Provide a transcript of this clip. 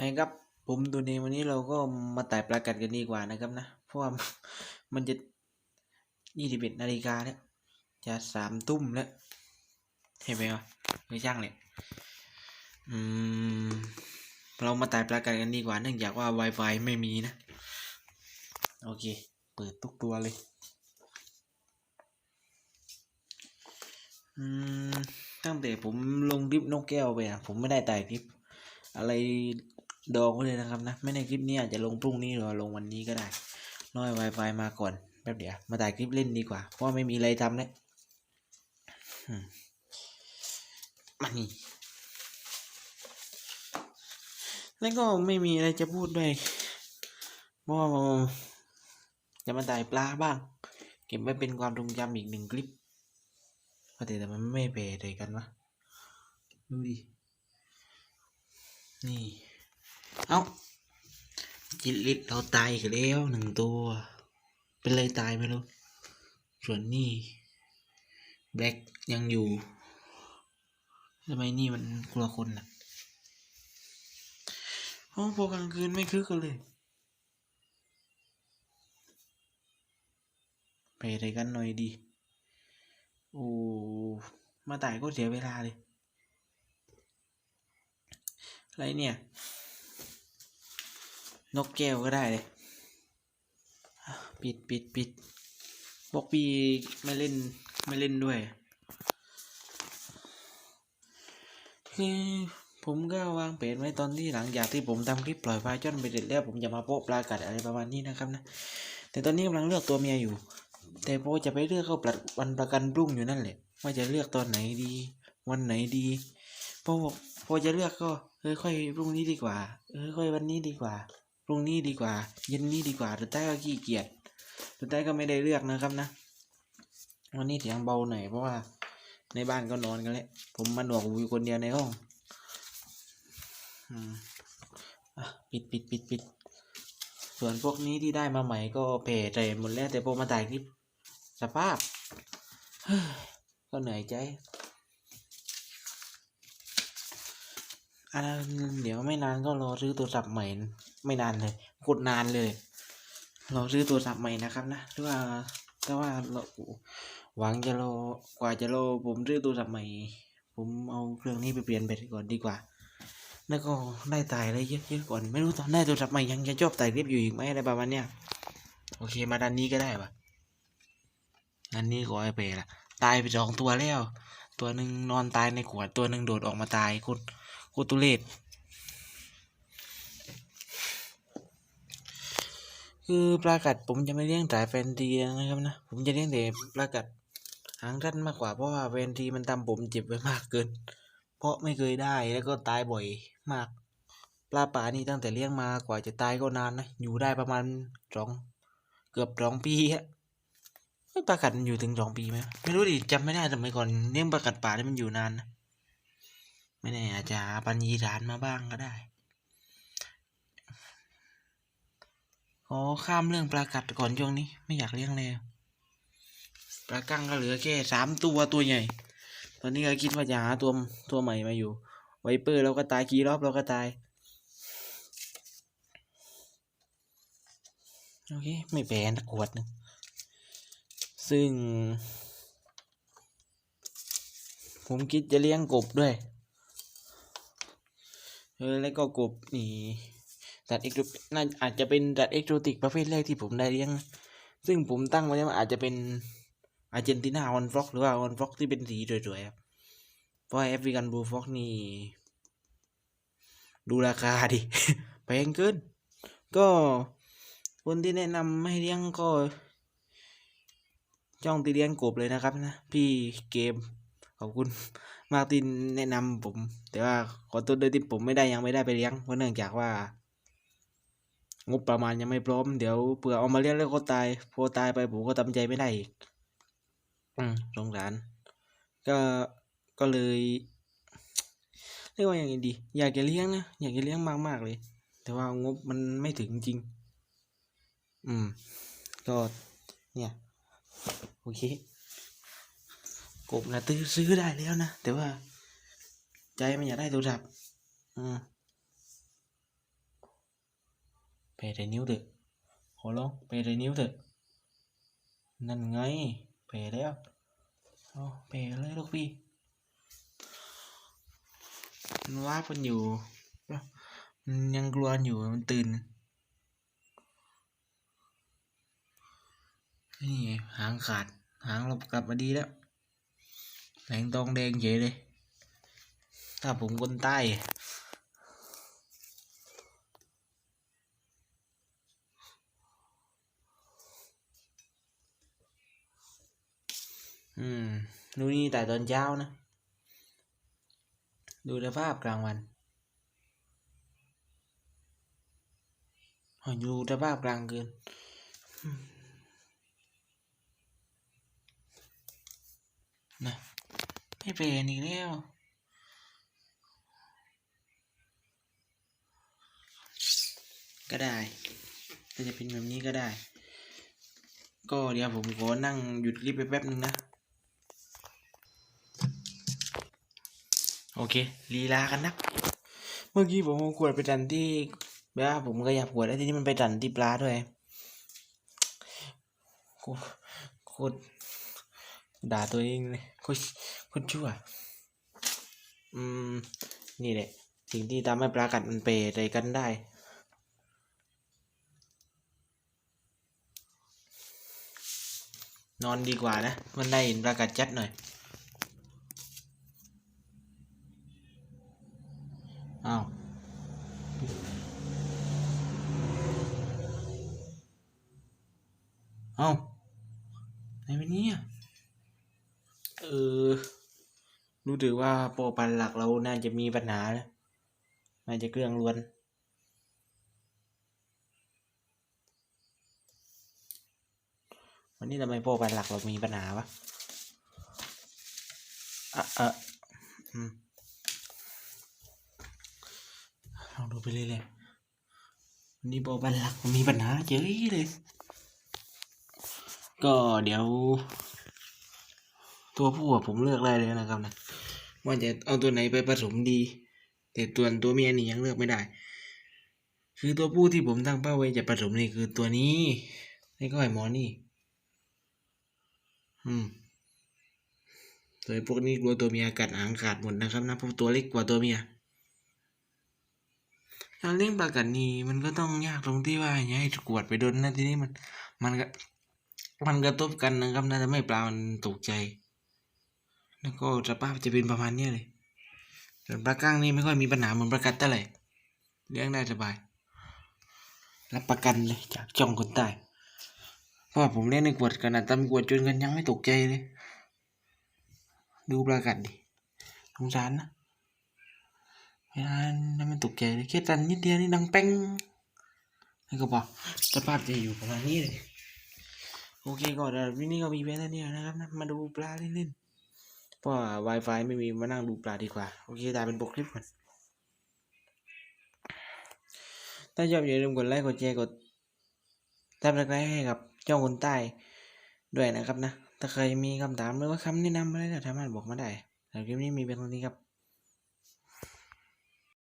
ไงครับผมตัวนี้วันนี้เราก็มาไต่ปลากัดกันดีกว่านะครับนะ เพราะว่ามันจะยี่สิบเอ็ดนาฬิกาแล้วจะสามทุ่มแล้วเห็นไหมวะไม่ช่างเลยอืมเรามาไต่ปลากัดกันดีกว่าเนื่องจากว่า Wi-Fi ไม่มีนะ โอเค เปิดทุกตัวเลยอืมตั้งแต่ผมลงคลิปนกแก้วไปอะผมไม่ได้ไต่คลิปอะไร ดองไว้เลยนะครับนะ ไม่ในคลิปนี้อาจจะลงพรุ่งนี้หรือลงวันนี้ก็ได้น้อย Wi-Fi มาก่อนแป๊บเดียว มาถ่ายคลิปเล่นดีกว่า เพราะไม่มีอะไรทำแล้วมมานี่แล้วก็ไม่มีอะไรจะพูดด้วยเพราะจะมาถ่ายปลาบ้าง เก็บไว้เป็นความทรงจำอีกหนึ่งคลิปแต่แต่มันไม่เปย์เลยกันวะดูดินี่ เอาจิตลิศเราตายอีกแล้วหนึ่งตัว เป็นไรตายไม่รู้ ส่วนนี่แบล็กยังอยู่ทำไมนี่มันกลัวคนน่ะโอ้พอกลางคืนไม่คึกกันเลยไปอะไรกันหน่อยดี โอ้ มาตายก็เสียเวลาเลย อะไรเนี่ย นกแก้วก็ได้เลยปิดปิดปิดบอกปีไม่เล่นไม่เล่นด้วย คือผมก็วางแผนไว้ตอนที่หลังจากที่ผมทำคลิปปล่อยปลาจนไปเสร็จแล้ว ผมจะมาโปะปลากัดอะไรประมาณนี้นะครับนะ แต่ตอนนี้กำลังเลือกตัวเมียอยู่ แต่โปจะไปเลือกเข้าปลัดวันประกันพรุ่งอยู่นั่นแหละ ว่าจะเลือกตอนไหนดี วันไหนดีพอพอจะเลือกก็เออค่อยพรุ่งนี้ดีกว่า เออค่อยวันนี้ดีกว่า รุ่งนี้ดีกว่า เย็นนี้ดีกว่าสุดท้ายก็ขี้เกียจสุดท้ายก็ไม่ได้เลือกนะครับนะ วันนี้เสียงเบาหน่อยเพราะว่าในบ้านก็นอนกันแล้วผมมาหนวกอยู่คนเดียวในห้องอปิดปิดปิดปิดส่วนพวกนี้ที่ได้มาใหม่ก็เปรใจหมดแล้วแต่พอมาถ่ายคลิปสภาพก็เหนื่อยใจอ่าเดี๋ยวไม่นานก็รอซื้อโทรศัพท์ใหม่ ไม่นานเลยโคตรนานเลย เรอซื้อโทรศัพท์ใหม่นะครับนะหรือว่าถ้าว่าเราหวังจะรอกว่าจะรอผมซื้อโทรศัพท์ใหม่ ผมเอาเครื่องนี้ไปเปลี่ยนแบตก่อนดีกว่าแล้วก็ได้ถ่ายอะไรเยอะๆก่อนไม่รู้ตอนได้โทรศัพท์ใหม่ยังจะชอบถ่ายคลิปอยู่อีกไหมอะไรประมาณเนี้ยโอเคมาด้านนี้ก็ได้ปะด้านนี้ก็ไอเปรละตายไปสองตัวแล้ว ตัวหนึ่งนอนตายในขวดตัวหนึ่งโดดออกมาตายโคตรโคตรตุเรศ คือปลากัดผมจะไม่เลี้ยงสายแฟนตีนะครับนะ ผมจะเลี้ยงแต่ปลากัดหางสั้นมากกว่าเพราะว่าแฟนตีมันทำผมเจ็บไว้มากเกิน เพราะไม่เคยได้แล้วก็ตายบ่อยมาก ปลาป่านี่ตั้งแต่เลี้ยงมากว่าจะตายก็นานนะ อยู่ได้ประมาณสองเกือบสองปีฮะปลากัดมันอยู่ถึงสองปีไหมไม่รู้ดิจำไม่ได้แต่เมื่อก่อนเลี้ยงปลากัดป่านี่มันอยู่นานนะไม่แน่อาจจะปัญญีฐานมาบ้างก็ได้ ขอข้ามเรื่องปลากัดก่อนช่วงนี้ ไม่อยากเลี้ยงเลยปลากั้งก็เหลือแค่สามตัวตัวใหญ่ ตอนนี้ก็คิดว่าจะหาตัวตัวใหม่มาอยู่ไวเปอร์เราก็ตายกี่รอบเราก็ตายโอเคไม่แพ้นะขวดหนึงซึ่ง ผมคิดจะเลี้ยงกบด้วยเออแล้วก็กบนี่ สัตว์เอ็กโซน่าอาจจะเป็นสัตว์เอ็กโซติกประเภทแรกที่ผมได้เลี้ยง ซึ่งผมตั้งไว้ว่าอาจจะเป็นอาร์เจนตินาออนฟล็อกหรือว่าออนฟล็อกที่เป็นสีสวยๆครับ เพราะแอฟริกันบูฟ็อกนี่ ดูราคาดิแพงเกิน ก็คนที่แนะนำให้เลี้ยงก็ จ้องตีเลี้ยงกบเลยนะครับนะ พี่เกมขอบคุณมากที่แนะนำผม แต่ว่าขอโทษด้วยที่ผมไม่ได้ยังไม่ได้ไปเลี้ยงเพราะเนื่องจากว่า งบประมาณยังไม่พร้อมเดี๋ยวเผื่อเอามาเลี้ยงแล้วก็ตายพอตายไปผมก็ทำใจไม่ได้อีกอืมสงสารก็ก็เลยเรียกว่าอย่างไงดี อยากจะเลี้ยงนะอยากจะเลี้ยงมากมากๆเลย แต่ว่างบมันไม่ถึงจริง อืม ก็เนี่ยโอเคกบนะตื้อซื้อได้แล้วนะแต่ว่า ใจมันอยากได้โทรศัพท์อืม ไปแต่นิ้วเถอะขอร้องไปแต่นิ้วเถอะนั่นไงไปแล้วเอาไปเลยลูกพี่มันว่ามันอยู่มันยังกลัวอยู่มันตื่นนี่หางขาดหางเรากลับมาดีแล้วแสงตองแดงเฉยเลย ถ้าผมคนใต้ ดูนี่แต่ตอนเช้านะ ดูสภาพกลางวันอ๋อดูสภาพกลางคืนนะไม่เป็นอีกแล้วก็ได้ถ้าจะเป็นแบบนี้ก็ได้ ก็เดี๋ยวผมขอนั่งหยุดคลิปไปแป๊บนึงนะ โอเคลีลากันนะเมื่อกี้ผมเอาขวดไปดันที่แบบว่าผมก็อยากขวดแล้วทีนี้มันไปดันที่ปลาด้วยโคตรโคตรด่าตัวเองเลยโคตรโคตรชั่ว อืม นี่แหละ สิ่งที่ทำให้ปลากัดมันเปรอะไรกันได้นอนดีกว่านะ มันได้เห็นปลากัดจัดหน่อย เอ้าไหนวะเนี่ยเออ รู้ถือว่าโปรปันหลักเราน่าจะมีปัญหาแล้วน่าจะเครื่องล้วน วันนี้ทำไมโปรปันหลักเรามีปัญหาวะอะอออืมลองดูไปเรื่อยๆวันนี้โปรปันหลักมีปัญหาเยอะเลย ก็เดี๋ยว ตัวผู้ผมเลือกได้เลยนะครับนะว่าจะเอาตัวไหนไปผสมดี แต่ตัวตัวเมียนี่ยังเลือกไม่ได้ คือตัวผู้ที่ผมตั้งเป้าไว้จะผสมนี่คือตัวนี้นี่ก็ไอ้หมอนี่ อืมส่วพวกนี้กลัวตัวเมียกัดหางขาดหมดนะครับนะเพราะตัวเล็กกว่าตัวเมียการเลี้ยงปลากัดนี่มันก็ต้องยากตรงที่ว่าอย่าให้กวดไปโดนนะทีนี้มัน มันก็ มันกระทบกันนะครับนะทำให้ปลามันตกใจ แล้วก็สภาพจะเป็นประมาณนี้เลยส่วนปลาก้างนี่ไม่ค่อยมีปัญหาเหมือนปลากัดเท่าไหร่เลี้ยงได้สบาย รับประกันเลยจากจ้องคนใต้เพราะผมเลี้ยงในกวดขนาดตำกวดจนกันยังไม่ตกใจเลย ดูปลากัดดิสงสารนะเวลานั้นมันตกใจเลยแค่ตันนิดเดียวนี่ดังแป้งแล้วก็บอกสภาพจะอยู่ประมาณนี้เลย โอเคก่อนวันนี้ก็มีเพียงเท่านี้นะครับนะมาดูปลาเล่นๆเพราะว่า Wi-Fi ไม่มีมานั่งดูปลาดีกว่า โอเคตายเป็นปกคลิปก่อนถ้าชอบอย่าลืมกดไลค์กดแชร์กดติดตามให้กับเจ้าคนใต้ด้วยนะครับนะ ถ้าใครมีคำถามหรือว่าคำแนะนำอะไรก็สามารถบอกมาได้แต่คลิปนี้มีเพียงเท่านี้ครับ